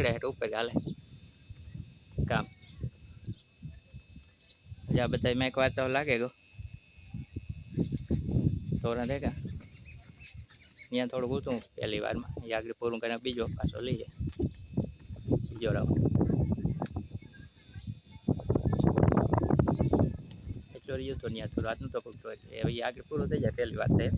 ચડ્યા એટલે ઉપર હાલે કામ આ બધા મેં વાંચવા લાગે ગો તોરણ દેખા અહીંયા થોડુંક ઊંચું પહેલી વારમાં અહીંયા આગળ પૂરું કરીને બીજો પાછો લઈ જાય બીજો રાઉન્ડ એટલો રહ્યો તો ત્યાં તો રાતનું તો એટલે હવે આગળ પૂરું થઈ જાય પહેલી વાત થાય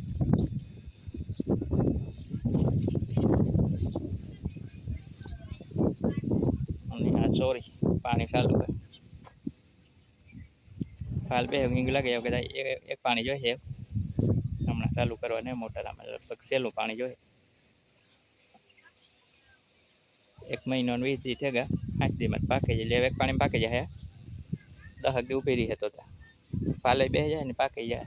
અને આ સોરી પાણી ચાલુ હોય. હાલ બે હિંગ લાગે એવું કદાચ એક- પાણી જોઈશે. હમણાં ચાલુ કરવા ને મોટર આમાં લગભગ સહેલું પાણી જોઈએ એક મહિનો વીસ દી થયા આઠ દીમાં પાકે જાય એટલે એક પાણી પાકી જાય દહક દી ઊભી રહી તો ફાલે બે જાય ને પાકી જાય.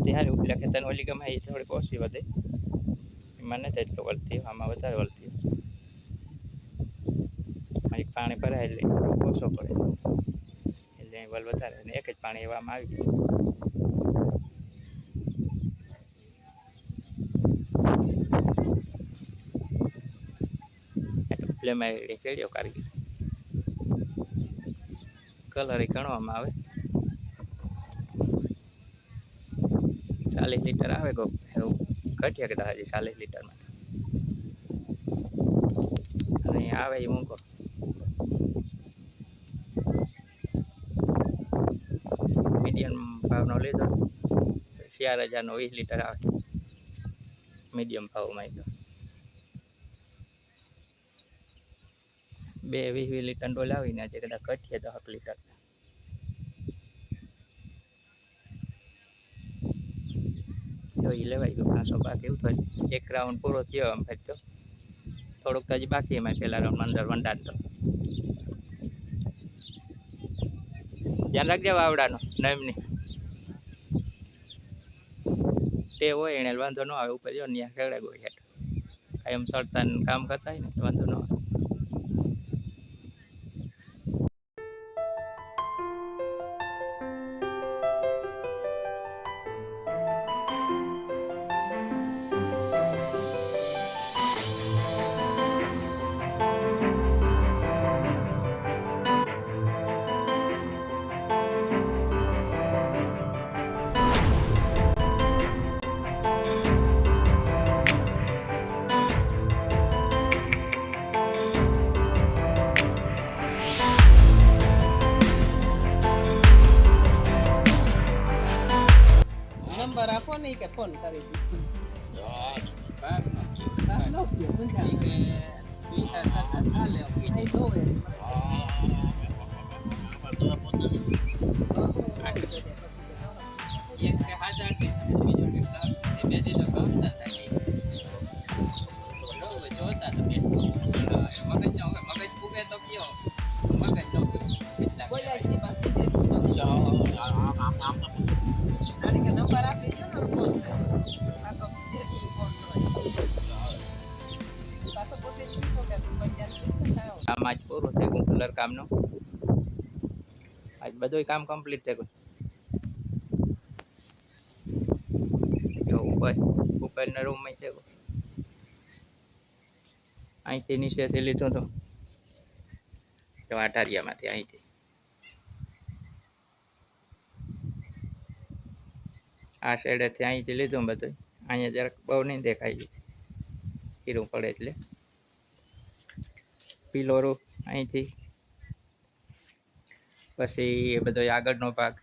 બધી સારી ઉપલા ખેતર ઓલી ગમે એ થોડીક ઓછી વધે. એમાં નથી એટલું વળતી આમાં વધારે વળતી અહીં પાણી ભરાય એટલે ઓછો પડે. એટલે અહીં વલ વધારે, અને એક જ પાણી એવામાં આવી ગયું. એટલે પ્લેમાં એ કારગીર કલર ગણવામાં આવે. ચાલીસ લીટર આવે કોક? એવું ઘટ્યા કદાચ હજી ચાલીસ લીટરમાં અને આવે એ મૂકો. મીડિયમ ભાવનો લીધો. ચાર હજારનો વીસ લીટર આવે. મીડિયમ ભાવમાં તો. બે વીસ વીસ લીટર ડોલ આવીને આજે કદાચ ઘટીએ દસ લીટર. જોઈ લેવાય ગયું. પાંચસો પાક એવું થાય? એક રાઉન્ડ પૂરો થયો એમ ભાઈ ફેરતો થોડુંક તો હજી બાકી એમાં પહેલા રાઉન્ડ અંદર વંડાર તો. ધ્યાન રાખજે વાવડાનો નમની તે હોય એને વાંધો ન આવે, ઉપર જો ત્યાં ખેડે ગોઈ હેઠ કાયમ સરતા ને કામ કરતા હોય ને વાંધો ન આવે. આપો ને કામ આજ પૂરું થઈ ગયું કલર કામનું. આજ બધું કામ કમ્પ્લીટ થઈ ગયું. ઉપર, ઉપરના રૂમમાં છે અહીંથી નીચેથી લીધું હતું જો અઢારિયામાંથી અહીંથી. આ સાઈડેથી અહીંથી લીધું બધું અહીંયા જરાક બહુ નહીં દેખાય. કીરું પડે એટલે. પિલોરો અહીંથી. પછી એ બધો આગળનો ભાગ.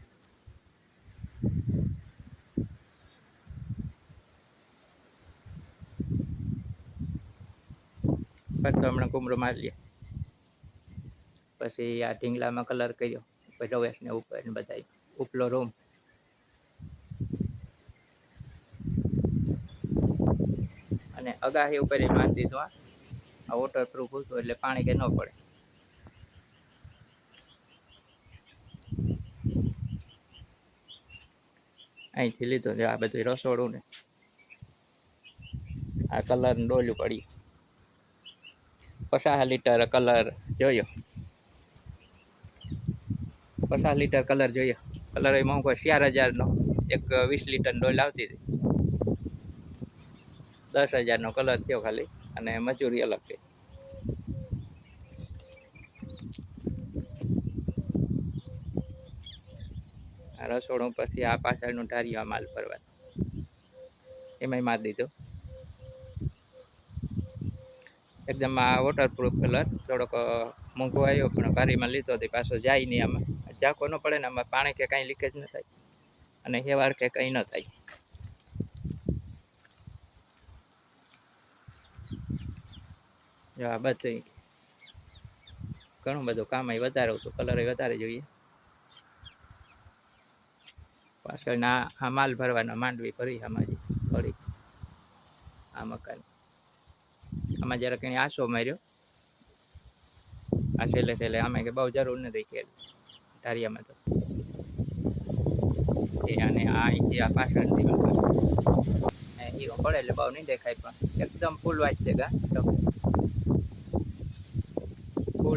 ફરતો હમણાં કુમરો મારી લે પછી આ ઢીંગલામાં કલર કર્યો. પછી ને ઉપર બધા ઉપલો રૂમ અને અગાહી ઉપર મારી દીધું આ આ વોટરપ્રૂફ હતું એટલે પાણી કે ન પડે. અહીંથી લીધો છે, આ બધું રસોડું ને. આ કલર ડોલ્યું પડી. પચાસ લીટર કલર જોયો. પચાસ લીટર કલર જોયો. કલર એ મોંઘો ચાર હજારનો એક વીસ લીટર ડોલ આવતી હતી. દસ હજારનો કલર થયો ખાલી. અને મજૂરી અલગથી આ રસોડું પછી આ પાછળનું ઢારિયા માલ ભરવાનું એમાંય માર દીધો. એકદમ આ વોટરપ્રૂફ કલર થોડોક મોંઘો આવ્યો પણ ભારીમાં લીધો હતી પાછો જાય નહીં આમાં. ઝાંખો ન પડે ને આમાં પાણી કે કાંઈ લીકેજ ન થાય. અને હેવાળ કે કંઈ ન થાય. જો આ બધું ઘણું બધું કામ અહીં વધારે હતું કલર વધારે જોઈએ. પાછળના આ માલ ભરવાના માંડવી ભરી આમાં જ આ મકાન. આમાં જરાક કંઈ આસો માર્યો, આ છેલ્લે છેલ્લે અમે કે બહુ જરૂર નથી કે ધારિયામાં તો. અને આ અહીંથી આ પાછળથી હીરો પડે એટલે બહુ નહીં દેખાય પણ એકદમ ફૂલ વાંચ છે ગા.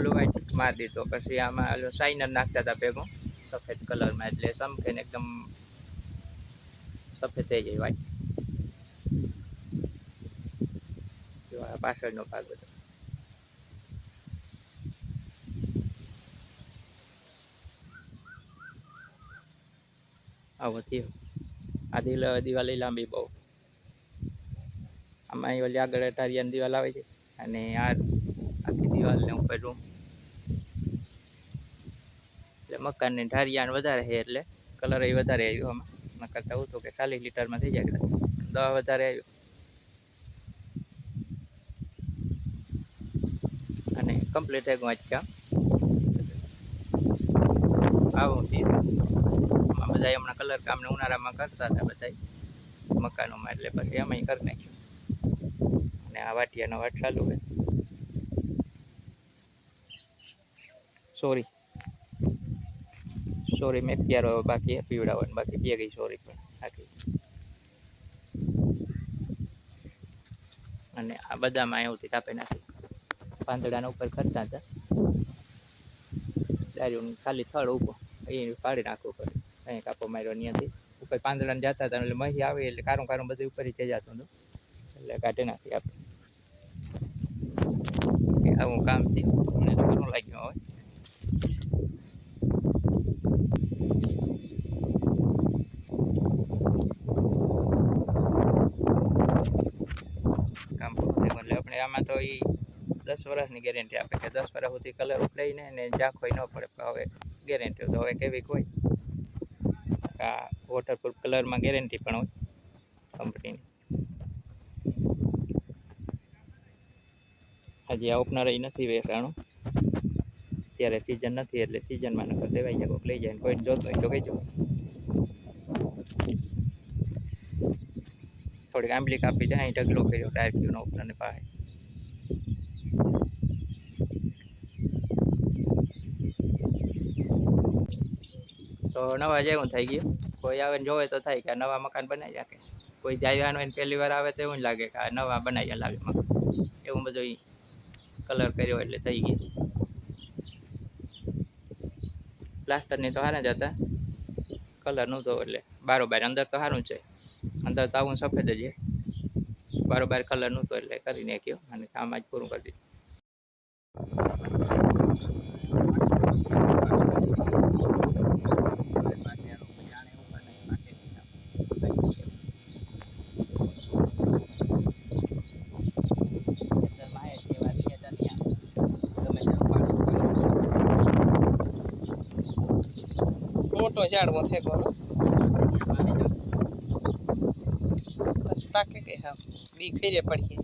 ફૂલ વાઇટ મારી દીધો. પછી આમાં ઓલો શાઇનર નાખતા હતા ભેગો. સફેદ કલરમાં એટલે સમખે ને એકદમ સફેદ થઈ જાય આ પાછળનો ભાગ બધો આવો થયો. આ દિલ, દિવાળી લાંબી બહુ. આમાં એ ઓલી આગળ ટારિયાની દિવાલ આવે છે. અને આ, આખી દિવાલને ઉપર રૂમ. મકાનની ઢારિયાને વધારે છે એટલે કલર એ વધારે આવ્યો આમાં. ન કરતા એવું હતું કે ચાલીસ લીટરમાં થઈ જાય દવા વધારે આવ્યો. અને કમ્પ્લીટ એક વાંચ કામ આવું આમાં બધા હમણાં કલર કામને ઉનાળામાં કરતા હતા બધા મકાનોમાં એટલે પછી એમાં કરી નાખ્યું. અને આ વાટિયાનો વાટ ચાલુ છે. સોરી સોરી મેં અત્યારે બાકી પીવડાવવાનું, બાકી બે ગઈ સોરી પણ આખી અને આ બધામાં એવું કાપી નાખી. પાંદડાના ઉપર કરતા હતા. દારૂ ખાલી થળ ઊભો એ પાડી નાખવું પડે. અહીં કાપો માર્યો ત્યાંથી ઉપર પાંદડાને જતા હતા, એટલે મહી આવે, એટલે કારું કારું બધું ઉપર જઈ જતું હતું. એટલે કાઢી નાખી આપણે. આવું કામ થયું. મને લાગ્યું હવે કામ એટલે આપણે આમાં તો એ દસ વર્ષની ગેરંટી આપે કે દસ વર્ષ સુધી કલર ઉકળાઈને ને ઝાંખોય ન પડે. હવે ગેરંટી તો હવે કેવી કોઈ આ વોટરપ્રૂફ કલરમાં ગેરંટી પણ હોય કંપનીની હજી આ ઓપનર નથી વેચાણું. ત્યારે સિઝન નથી એટલે સિઝનમાં નકર દેવાઈ જાય કોઈક લઈ જાય ને કોઈ જોતો હોય તો કહેજો. થોડીક આંબલી કાપી જાય, અહીં ઢગલો કર્યો, ટાયર ક્યુનો ઓપનરની પાસે તો નવા જેવું થઈ ગયું. કોઈ આવે ને જોવે તો થાય કે આ નવા મકાન બનાવી રાખે કોઈ જાય હોય ને પહેલી વાર આવે તો એવું જ લાગે કે આ નવા બનાવ્યા લાગે મકાન. એવું બધું ઈ કલર કર્યો એટલે થઈ ગયું. પ્લાસ્ટરની તો હારે જ હતા. કલરનું તો એટલે બારોબાર અંદર તો સારું છે. અંદર તો આવું સફેદ જ છે. બારોબાર કલરનું તો એટલે કરી નાખ્યો અને કામ જ પૂરું કરી દીધું. ઝાડવો ફેંકવાનો બસ પાકે કે હા, બી ખીરે પડીએ.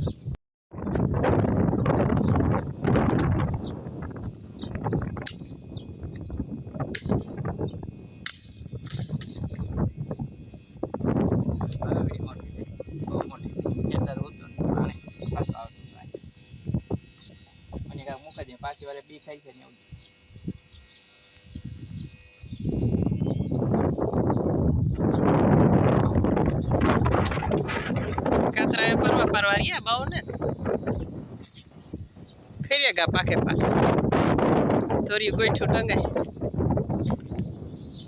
પાછી વારે બી ખાઈ છે ને એવું. કાતરા પરવા ફરવા રહ્યા બહુ ને ખીરે ગા પાકે પાકે. થોડી ગોઈઠું ટંગાય